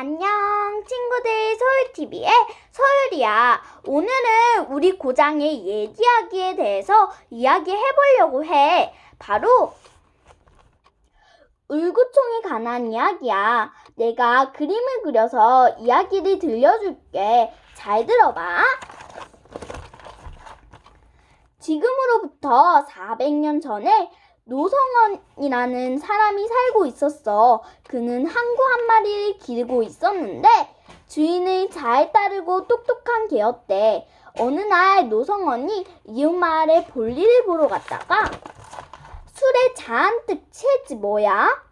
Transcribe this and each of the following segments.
안녕, 친구들 소율TV의 소율이야. 오늘은 우리 고장의 옛 이야기에 대해서 이야기해 보려고 해. 바로, 울구총에 관한 이야기야. 내가 그림을 그려서 이야기를 들려줄게. 잘 들어봐. 지금으로부터 400년 전에 노성원이라는 사람이 살고 있었어. 그는 항구 한 마리를 기르고 있었는데 주인을 잘 따르고 똑똑한 개였대. 어느 날 노성원이 이웃 마을에 볼일을 보러 갔다가 술에 잔뜩 취했지 뭐야?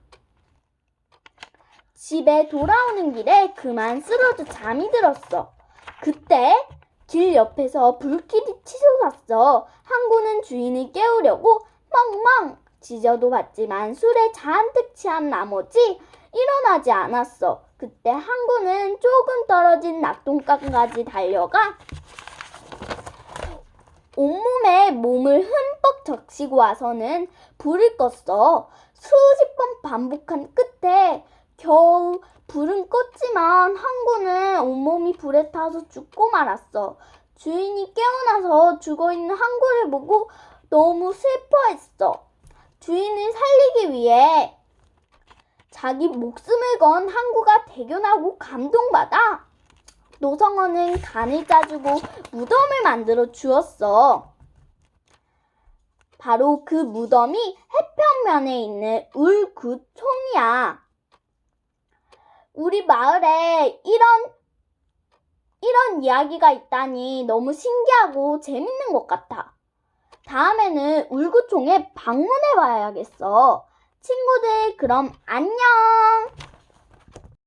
집에 돌아오는 길에 그만 쓰러져 잠이 들었어. 그때 길 옆에서 불길이 치솟았어. 항구는 주인을 깨우려고 멍멍 지저도 봤지만 술에 잔뜩 취한 나머지 일어나지 않았어. 그때 항구는 조금 떨어진 낙동강까지 달려가 온몸에 몸을 흠뻑 적시고 와서는 불을 껐어. 수십 번 반복한 끝에 겨우 불은 껐지만 항구는 온몸이 불에 타서 죽고 말았어. 주인이 깨어나서 죽어있는 항구를 보고 너무 슬퍼했어. 주인을 살리기 위해 자기 목숨을 건 항구가 대견하고 감동받아 노성원은 간을 짜주고 무덤을 만들어 주었어. 바로 그 무덤이 해변면에 있는 울구총이야. 우리 마을에 이런 이런 이야기가 있다니 너무 신기하고 재밌는 것 같아. 다음에는 울구총에 방문해 봐야겠어. 친구들, 그럼 안녕!